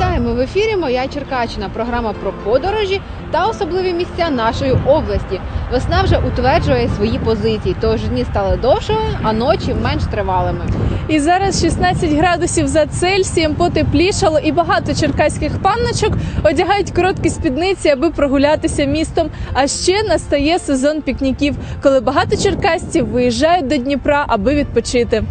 Вітаємо в ефірі Моя Черкащина. Програма про подорожі та особливі місця нашої області. Весна вже утверджує свої позиції, тож дні стали довшими, а ночі менш тривалими. І зараз 16 градусів за Цельсієм потеплішало, і багато черкаських панночок одягають короткі спідниці, аби прогулятися містом. А ще настає сезон пікніків, коли багато черкасців виїжджають до Дніпра, аби відпочити.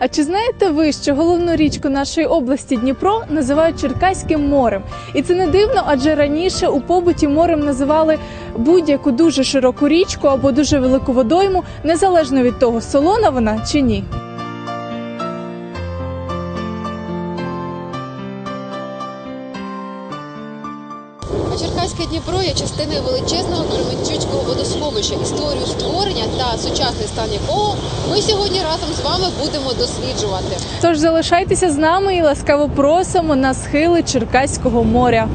А чи знаєте ви, що головну річку нашої області Дніпро називають Черкаським морем? І це не дивно, адже раніше у побуті морем називали будь-яку дуже широку річку або дуже велику водойму, незалежно від того, солона вона чи ні. Дніпро є частиною величезного Кременчуцького водосховища. Історію створення та сучасний стан якого ми сьогодні разом з вами будемо досліджувати. Тож залишайтеся з нами і ласкаво просимо на схили Черкаського моря.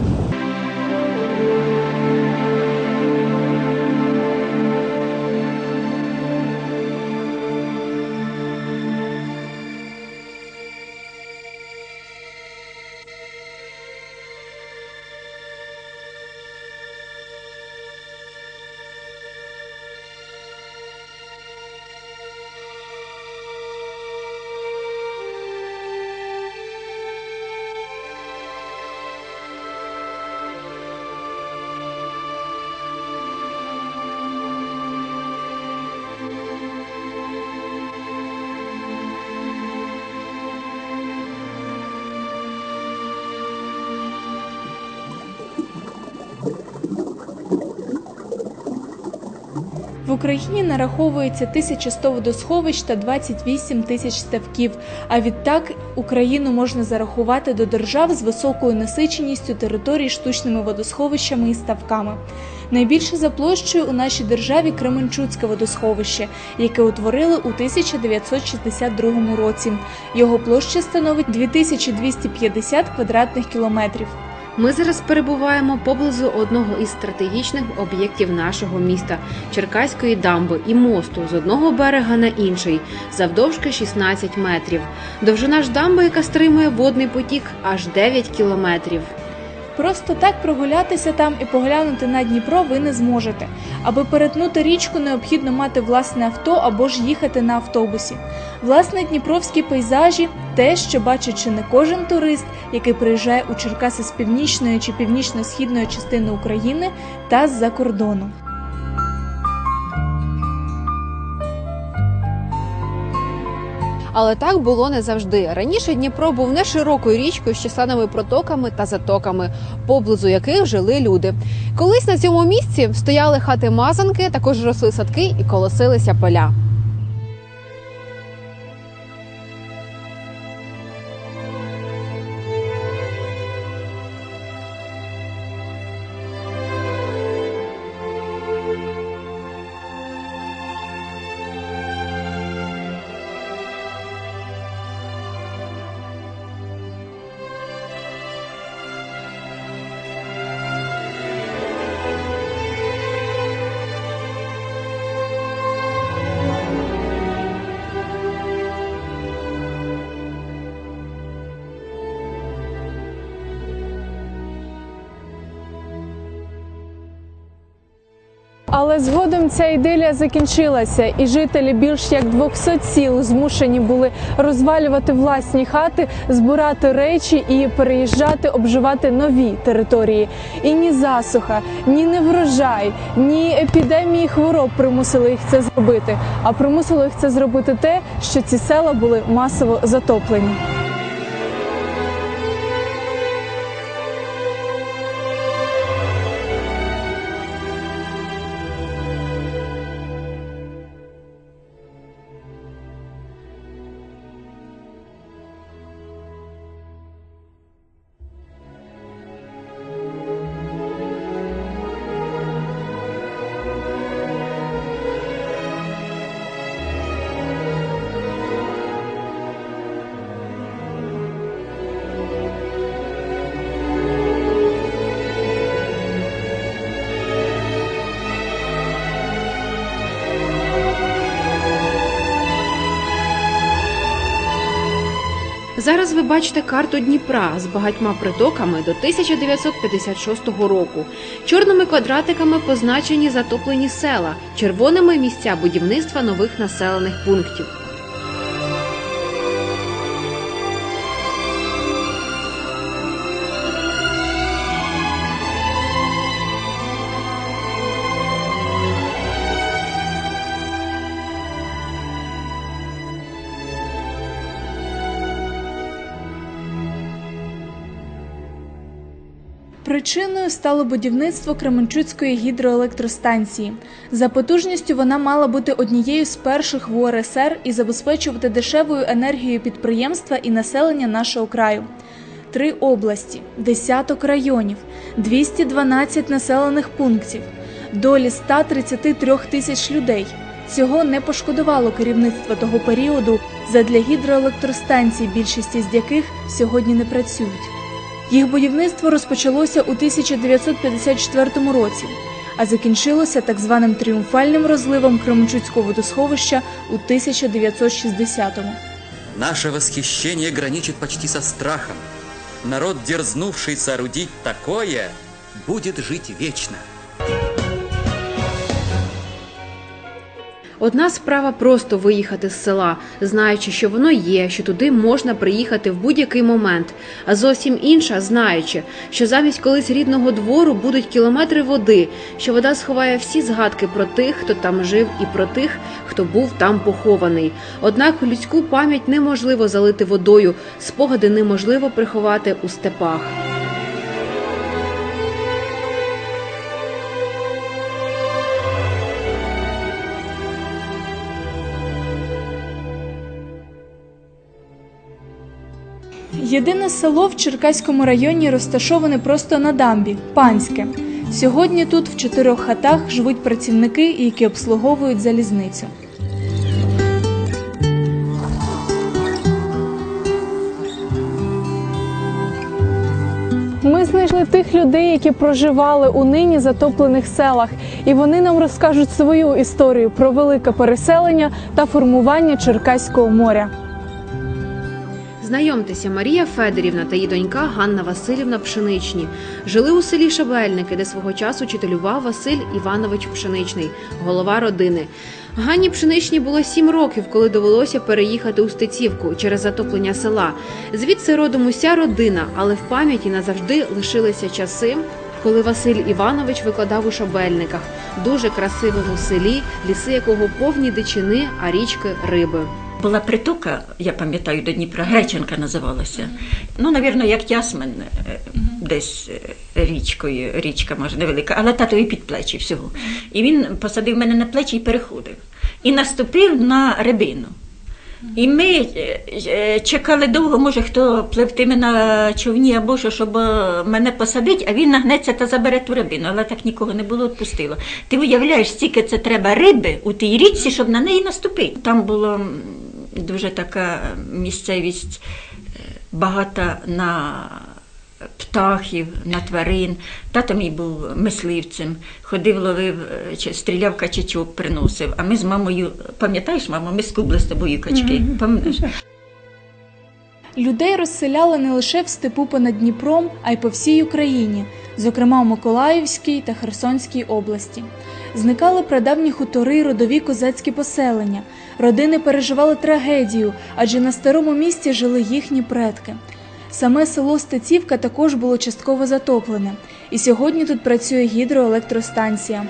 В Україні нараховується 1100 водосховищ та 28 тисяч ставків. А відтак Україну можна зарахувати до держав з високою насиченістю територій штучними водосховищами і ставками. Найбільше за площею у нашій державі Кременчуцьке водосховище, яке утворили у 1962 році. Його площа становить 2250 квадратних кілометрів. Ми зараз перебуваємо поблизу одного із стратегічних об'єктів нашого міста Черкаської дамби і мосту з одного берега на інший, завдовжки 16 метрів. Довжина ж дамби, яка стримує водний потік, аж 9 кілометрів. Просто так прогулятися там і поглянути на Дніпро ви не зможете. Аби перетнути річку, необхідно мати власне авто або ж їхати на автобусі. Власне, дніпровські пейзажі те, що бачить чи не кожен турист, який приїжджає у Черкаси з північної чи північно-східної частини України та з-за кордону. Але так було не завжди. Раніше Дніпро був не широкою річкою з численними протоками та затоками, поблизу яких жили люди. Колись на цьому місці стояли хати мазанки, також росли садки і колосилися поля. Але згодом ця ідилія закінчилася, і жителі більш як 200 сіл змушені були розвалювати власні хати, збирати речі і переїжджати, обживати нові території. І ні засуха, ні неврожай, ні епідемії хвороб примусили їх це зробити. А примусило їх це зробити те, що ці села були масово затоплені. Зараз ви бачите карту Дніпра з багатьма притоками до 1956 року. Чорними квадратиками позначені затоплені села, червоними місця будівництва нових населених пунктів. Причиною стало будівництво Кременчуцької гідроелектростанції. За потужністю вона мала бути однією з перших в УРСР і забезпечувати дешевою енергією підприємства і населення нашого краю. Три області, десяток районів, 212 населених пунктів, долі 133 тисяч людей. Цього не пошкодувало керівництво того періоду задля гідроелектростанцій, більшість з яких сьогодні не працюють. Їх будівництво розпочалося у 1954 році, а закінчилося так званим тріумфальним розливом Кременчуцького водосховища у 1960-му. Наше восхищение граничит почти со страхом. Народ, дерзнувший соорудить такое, будет жить вечно. Одна справа просто виїхати з села, знаючи, що воно є, що туди можна приїхати в будь-який момент. А зовсім інша, знаючи, що замість колись рідного двору будуть кілометри води, що вода сховає всі згадки про тих, хто там жив, і про тих, хто був там похований. Однак людську пам'ять неможливо залити водою, спогади неможливо приховати у степах. Єдине село в Черкаському районі розташоване просто на дамбі панське. Сьогодні тут в чотирьох хатах живуть працівники, які обслуговують залізницю. Ми знайшли тих людей, які проживали у нині затоплених селах, і вони нам розкажуть свою історію про велике переселення та формування Черкаського моря. Знайомтеся, Марія Федорівна та її донька Ганна Васильівна Пшеничні жили у селі Шабельники, де свого часу читалював Василь Іванович Пшеничний, голова родини. Ганні Пшеничній було сім років, коли довелося переїхати у Стецівку через затоплення села. Звідси родом уся родина, але в пам'яті назавжди лишилися часи. Коли Василь Іванович викладав у шабельниках, дуже красивому селі, ліси якого повні дичини, а річки риби. Була притока, я пам'ятаю, до Дніпра, Греченка називалася. Ну, навірно, як Тясмин, е, десь е, річкою, річка може невелика, але татові під плечі всього. І він посадив мене на плечі і переходив. І наступив на рибину. І ми е, чекали довго, може, хто пливтиме на човні або що, щоб мене посадить, а він нагнеться та забере ту рибину, але так нікого не було, відпустило. Ти уявляєш, стільки це треба риби у тій річці, щоб на неї наступити. Там було дуже така місцевість е, багата на птахів, на тварин. Тато мій був мисливцем, ходив, ловив, е, чи стріляв качачок, приносив. А ми з мамою, пам'ятаєш, мамо, ми скубли з тобою качки. Пам'ятаєш? Людей розселяли не лише в степу понад Дніпром, а й по всій Україні, зокрема у Миколаївській та Херсонській області. Зникали прадавні хутори родові козацькі поселення. Родини переживали трагедію, адже на старому місці жили їхні предки. Саме село Стецівка також було частково затоплене, і сьогодні тут працює гідроелектростанція.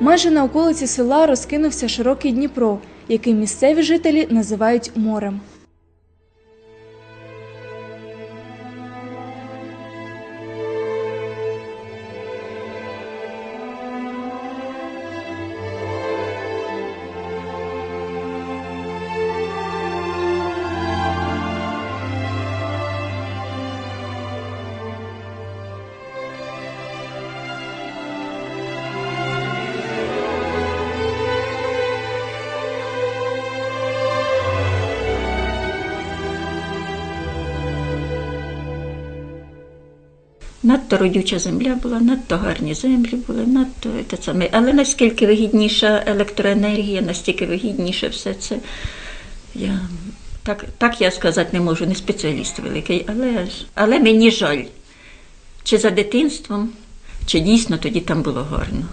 Майже на околиці села розкинувся широкий Дніпро, який місцеві жителі називають морем. Надто родюча земля була, надто гарні землі були, надто те саме. Але наскільки вигідніша електроенергія, настільки вигідніше все це. Я, так, так я сказати не можу, не спеціаліст великий, але, але мені жаль. Чи за дитинством, чи дійсно тоді там було гарно.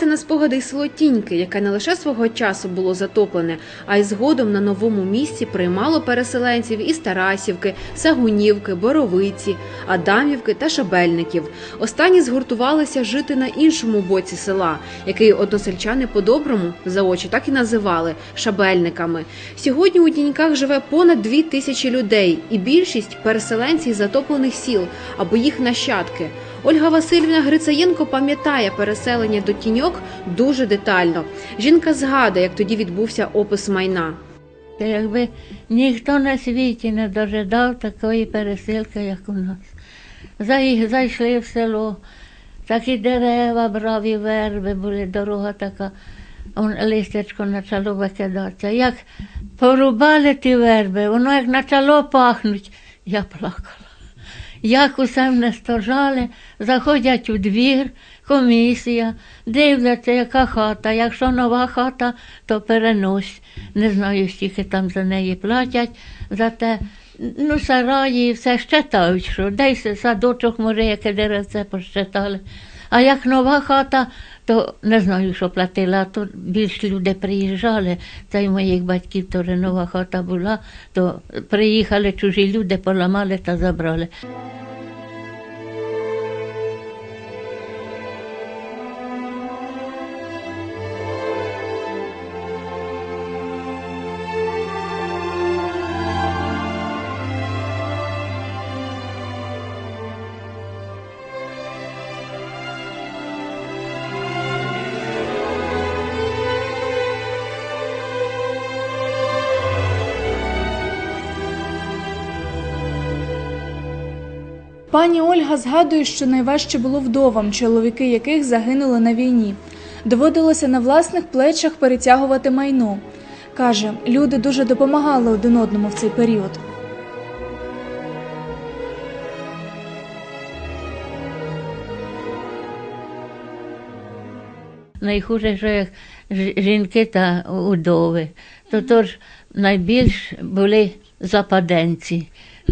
Багате на спогади й село Тіньки, яке не лише свого часу було затоплене, а й згодом на новому місці приймало переселенців із Тарасівки, Сагунівки, Боровиці, Адамівки та Шабельників. Останні згуртувалися жити на іншому боці села, який односельчани по-доброму за очі так і називали шабельниками. Сьогодні у Тіньках живе понад дві тисячі людей, і більшість переселенці з затоплених сіл або їх нащадки. Ольга Васильівна Грицаєнко пам'ятає переселення до тіньок дуже детально. Жінка згадує, як тоді відбувся опис майна. Якби ніхто на світі не дожидав такої пересилки, як у нас. Зайшли в село, такі дерева, браві верби були, дорога така, он листячко почало викидатися. Як порубали ті верби, воно як почало пахнуть, я плакала. Як усе мене стожали, заходять у двір, комісія, дивляться, яка хата. Якщо нова хата, то перенось. Не знаю, скільки там за неї платять. Зате ну, сараї все щитають, що десь садочок, може, яке деревце пощитали. А як нова хата, то не знаю, що платила, а то більш люди приїжджали. та й моїх батьків то нова хата була, то приїхали чужі люди, поламали та забрали. Пані Ольга згадує, що найважче було вдовам, чоловіки яких загинули на війні. Доводилося на власних плечах перетягувати майно. Каже, люди дуже допомагали один одному в цей період. Найхуже, що як жінки та удови, то тож найбільш були западенці.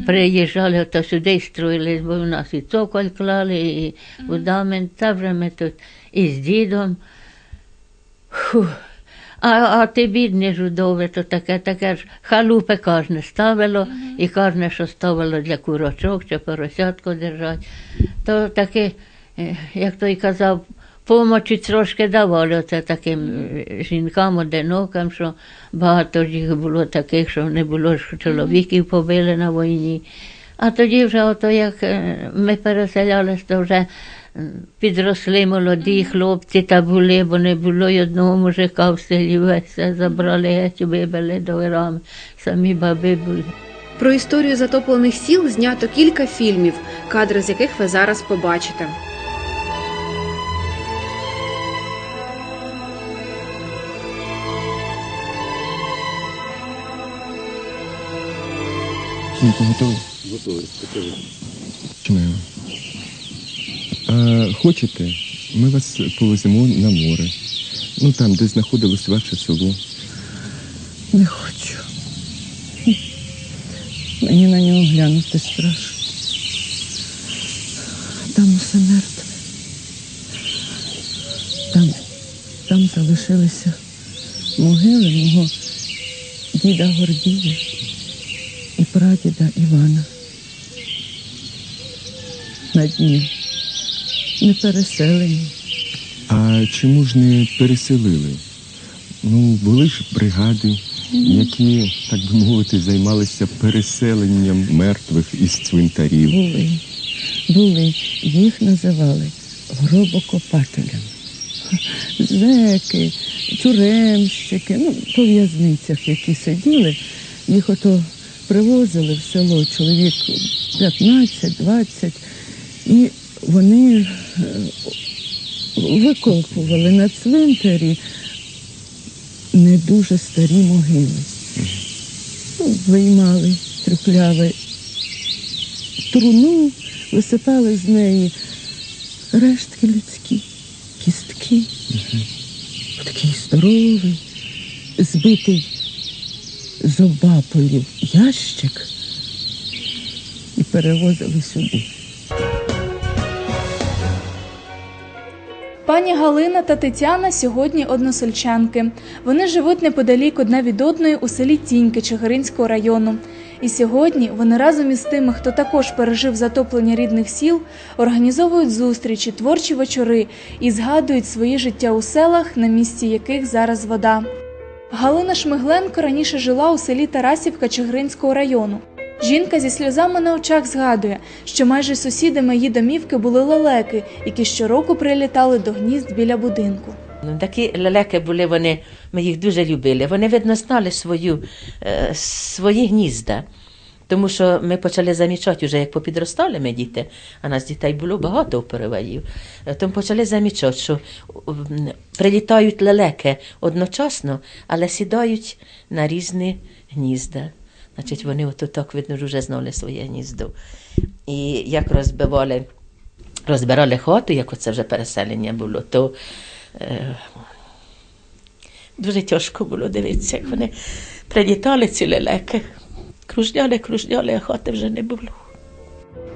Приїжджали то сюди і строїлись, бо в нас і цоколь клали, і фундамент, та вже ми тут і з дідом. А, а ти бідні ж удови, то таке, таке ж халупи кожне ставило, і кожне, що ставило для курочок чи поросятку держать. То таке, е, як той казав, помочі трошки давали оце таким жінкам, одинокам, що багато ж їх було таких, що не було що чоловіків побили на війні. А тоді вже, ото як ми переселялися, то вже підросли молоді хлопці та були, бо не було й одного мужика в селі весь все забрали геть, вибили до вирами. Самі баби були. Про історію затоплених сіл знято кілька фільмів, кадри з яких ви зараз побачите. Синку, готовий? Готовий, покажи. Чмею. А, хочете, ми вас повеземо на море. Ну там, де знаходилось ваше село. Не хочу. Мені на нього глянути страшно. Там усе мертве. Там, там залишилися могили мого діда Гордія і прадіда Івана. На дні. Не переселені. А чому ж не переселили? Ну, були ж бригади, які, так би мовити, займалися переселенням мертвих із цвинтарів. Були, були. Їх називали гробокопателями. Зеки, тюремщики, ну, по в'язницях, які сиділи, їх ото привозили в село чоловік 15-20, і вони е, викопували на цвинтарі не дуже старі могили. Ну, Виймали, трюкляли труну, висипали з неї рештки людські, кістки. Такий здоровий, збитий з обаполів ящик і перевозили сюди. Пані Галина та Тетяна сьогодні односельчанки. Вони живуть неподалік одна від одної у селі Тіньки Чигиринського району. І сьогодні вони разом із тими, хто також пережив затоплення рідних сіл, організовують зустрічі, творчі вечори і згадують своє життя у селах, на місці яких зараз вода. Галина Шмигленко раніше жила у селі Тарасівка Чигиринського району. Жінка зі сльозами на очах згадує, що майже сусідами її домівки були лелеки, які щороку прилітали до гнізд біля будинку. Ну, такі лелеки були, вони, ми їх дуже любили. Вони, видно, знали свою, е, свої гнізда. Тому що ми почали замічати, вже як попідростали ми діти, а нас дітей було багато у перевоїв. Е, Тому почали замічати, що прилітають лелеки одночасно, але сідають на різні гнізда. Значить, вони ото так, видно, вже знали своє гніздо. І як розбивали, розбирали хату, як оце вже переселення було, то е, дуже тяжко було дивитися, як вони прилітали ці лелеки. Кружляли, кружляли, а хати вже не було.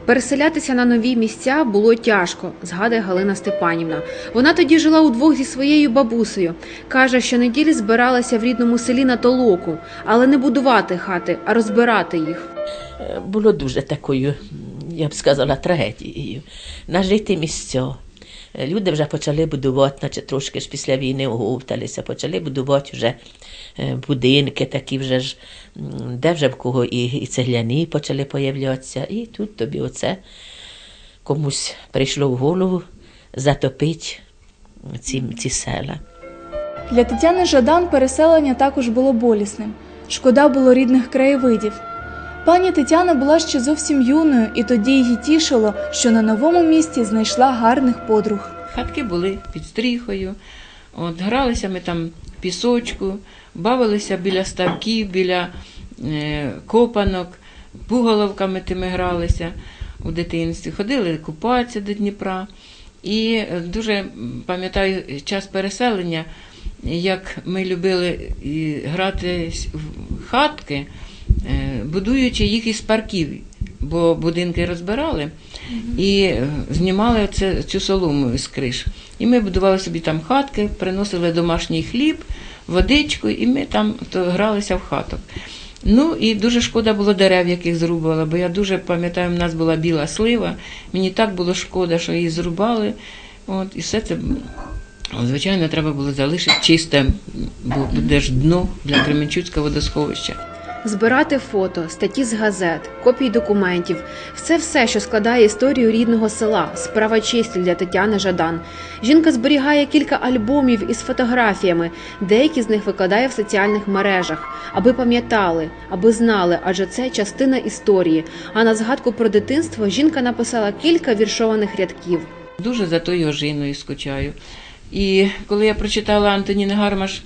Переселятися на нові місця було тяжко, згадує Галина Степанівна. Вона тоді жила удвох зі своєю бабусею. Каже, що неділі збиралася в рідному селі на толоку, але не будувати хати, а розбирати їх. Е, Було дуже такою, я б сказала, трагедією. Нажити місця. Е, Люди вже почали будувати, наче трошки ж після війни оговталися, почали будувати вже е, будинки такі вже ж, де вже в кого і, і цегляні почали появлятися. І тут тобі оце комусь прийшло в голову затопити ці, ці села. Для Тетяни Жадан переселення також було болісним. Шкода було рідних краєвидів. Пані Тетяна була ще зовсім юною, і тоді її тішило, що на новому місці знайшла гарних подруг. Хатки були під стріхою. От, гралися ми там в пісочку, бавилися біля ставків, біля е, копанок, пуголовками тими гралися у дитинстві. Ходили купатися до Дніпра. І е, дуже пам'ятаю час переселення, як ми любили грати в хатки, будуючи їх із парків, бо будинки розбирали і е, знімали це, цю солому з криш. І ми будували собі там хатки, приносили домашній хліб, водичку, і ми там то гралися в хаток. Ну і дуже шкода було дерев, яких зрубала, бо я дуже пам'ятаю, в нас була біла слива. Мені так було шкода, що її зрубали. От, і все це, звичайно, треба було залишити чисте, бо буде ж дно для Кременчуцького водосховища. Збирати фото, статті з газет, копії документів все все, що складає історію рідного села, справа честі для Тетяни Жадан. Жінка зберігає кілька альбомів із фотографіями, деякі з них викладає в соціальних мережах, аби пам'ятали, аби знали, адже це частина історії. А на згадку про дитинство жінка написала кілька віршованих рядків. Дуже за тою ожиною скучаю. І коли я прочитала Антоніни Гармаш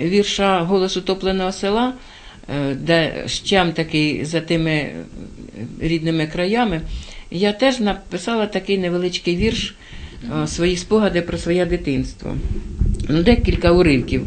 вірша Голос утопленого села, де щам такий за тими е, рідними краями, я теж написала такий невеличкий вірш, е, свої спогади про своє дитинство. Ну, декілька уривків.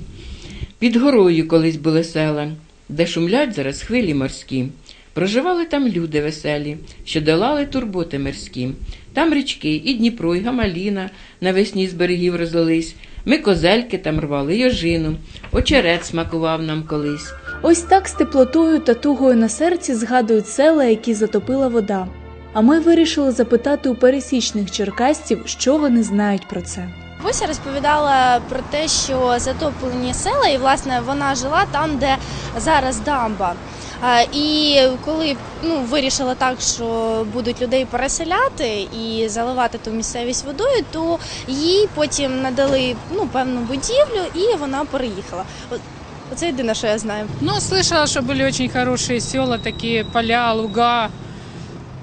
Під горою колись були села, де шумлять зараз хвилі морські. Проживали там люди веселі, що долали турботи мирські. Там річки, і Дніпро, і Гамаліна навесні з берегів розлились. Ми козельки там рвали йожину, очерет смакував нам колись. Ось так з теплотою та тугою на серці згадують села, які затопила вода. А ми вирішили запитати у пересічних черкасців, що вони знають про це. Буся розповідала про те, що затоплені села, і власне вона жила там, де зараз дамба. І коли ну, вирішила так, що будуть людей переселяти і заливати ту місцевість водою, то їй потім надали ну, певну будівлю, і вона переїхала. Оце єдине, що я знаю. Ну, слышала, что были очень хорошие села, такие поля, луга.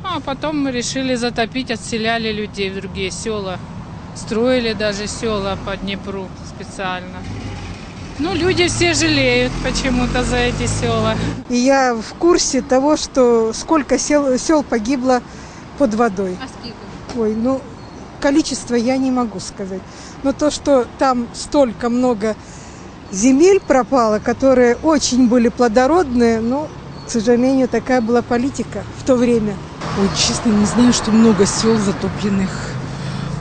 А потом мы решили затопить, отселяли людей в другие села. Строили даже села по Днепру специально. Ну, люди все жалеют почему-то за эти села. И я в курсе того, что сколько сел, сел погибло под водой. А сколько? Ой, ну, количество я не могу сказать. Но то, что там столько много земель пропало, которые очень были плодородные, ну, к сожалению, такая была политика в то время. Ой, честно, не знаю, что много сел затопленных,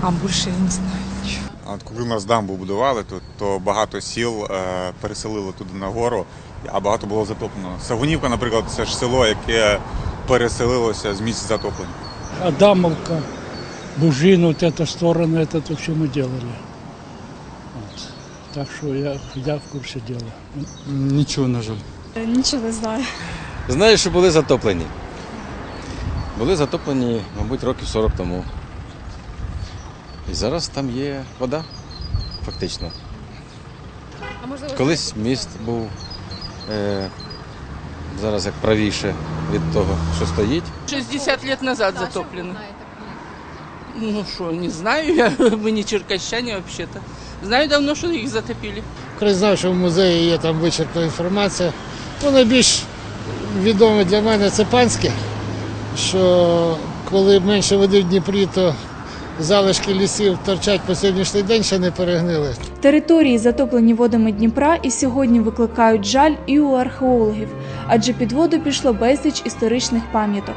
а больше я не знаю. ничего. А От коли у нас дамбу будували тут, то багато сіл е, переселили туди нагору, а багато було затоплено. Сагунівка, наприклад, це ж село, яке переселилося з місць затоплення. Адамовка, Бужина, вот эту сторону, это то, что мы делали. Вот. Так что я, я в курсе дела. Нічого, на жаль. Нічого не знаю. Знаю, що були затоплені. Були затоплені, мабуть, років 40 тому. І зараз там є вода, фактично. А можливо, Колись міст був е, зараз як правіше від того, що стоїть. 60 лет назад затоплены. Ну что, не знаю, я, мы не черкащане вообще-то. Знаю давно, что их затопили. Коли знав, що в музеї є там вичерпна інформація. Ну, найбільш відоме для мене це панське, що коли менше води в Дніпрі, то залишки лісів торчать по сьогоднішній день, ще не перегнили. Території, затоплені водами Дніпра, і сьогодні викликають жаль і у археологів, адже під воду пішло безліч історичних пам'яток.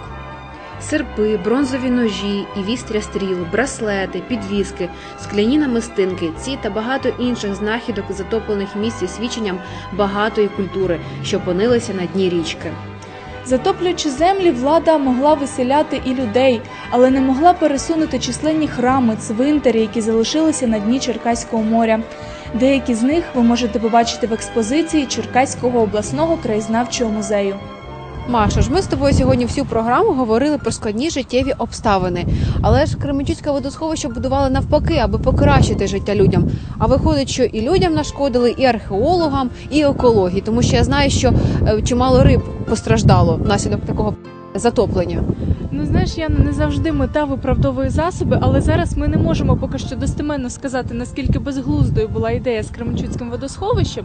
Серпи, бронзові ножі і вістря стріл, браслети, підвіски, скляні намистинки, ці та багато інших знахідок затоплених місць є свідченням багатої культури, що опинилися на дні річки. Затоплюючи землі, влада могла виселяти і людей, але не могла пересунути численні храми, цвинтарі, які залишилися на дні Черкаського моря. Деякі з них ви можете побачити в експозиції Черкаського обласного краєзнавчого музею. Маша ж ми з тобою сьогодні всю програму говорили про складні життєві обставини. Але ж Кременчуцьке водосховище будували навпаки, аби покращити життя людям. А виходить, що і людям нашкодили, і археологам, і екології, тому що я знаю, що е, чимало риб постраждало внаслідок такого затоплення. Ну знаєш, Яна, не завжди мета виправдовує засоби, але зараз ми не можемо поки що достеменно сказати, наскільки безглуздою була ідея з Кременчуцьким водосховищем,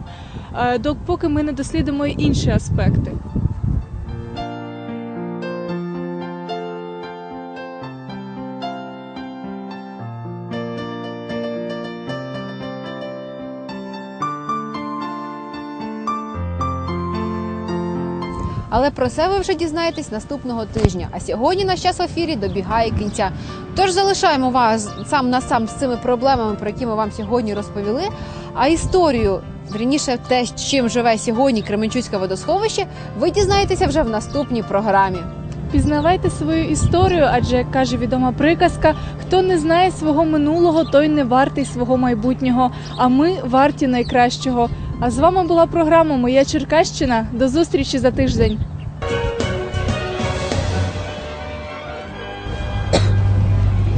е, допоки ми не дослідимо інші аспекти. Але про це ви вже дізнаєтесь наступного тижня. А сьогодні наш час в ефірі добігає кінця. Тож залишаємо вас сам на сам з цими проблемами, про які ми вам сьогодні розповіли. А історію, вірніше, те, чим живе сьогодні Кременчуцьке водосховище, ви дізнаєтеся вже в наступній програмі. Пізнавайте свою історію, адже як каже відома приказка: хто не знає свого минулого, той не вартий свого майбутнього. А ми варті найкращого. А з вами була програма Моя Черкащина. До зустрічі за тиждень.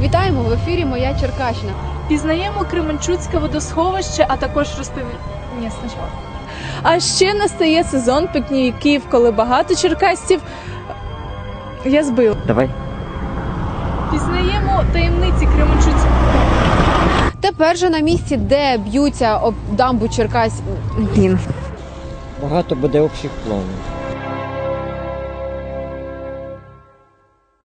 Вітаємо в ефірі Моя Черкащина. Пізнаємо Кременчуцьке водосховище, а також розпові... Ні, спочатку. А ще настає сезон пікніків, коли багато черкасців. Я збила. Давай. Пізнаємо таємниці Кременчуцького. Тепер же на місці, де б'ються об дамбу Черкась. Він. Багато буде общих планів.